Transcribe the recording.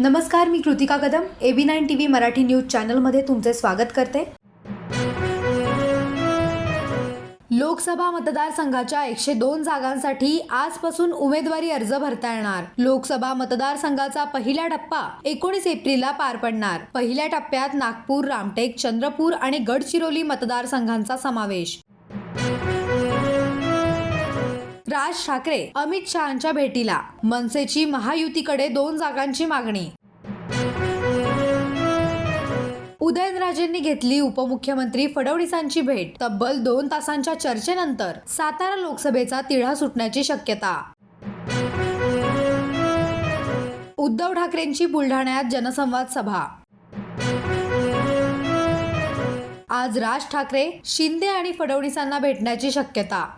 नमस्कार मी Kritika Kadam A B nine T V Marathi news चॅनलमध्ये तुमचे स्वागत करते. लोकसभा मतदारसंघाच्या एकशे दोन जागांसाठी आजपासून उमेदवारी अर्ज भरता येणार. लोकसभा मतदारसंघाचा पहिला टप्पा एकोणीस एप्रिलला पार पडणार. पहिल्या टप्प्यात नागपूर रामटेक चंद्रपूर आणि गडचिरोली मतदारसंघांचा समावेश. राज ठाकरे अमित शहांच्या भेटीला. मनसेची महायुतीकडे दोन जागांची मागणी. उदयनराजेंनी घेतली उपमुख्यमंत्री फडणवीसांची भेट. तब्बल दोन तासांच्या चर्चेनंतर सातारा लोकसभेचा तिढा सुटण्याची शक्यता. उद्धव ठाकरेंची बुलढाण्यात जनसंवाद सभा. आज राज ठाकरे शिंदे आणि फडणवीसांना भेटण्याची शक्यता.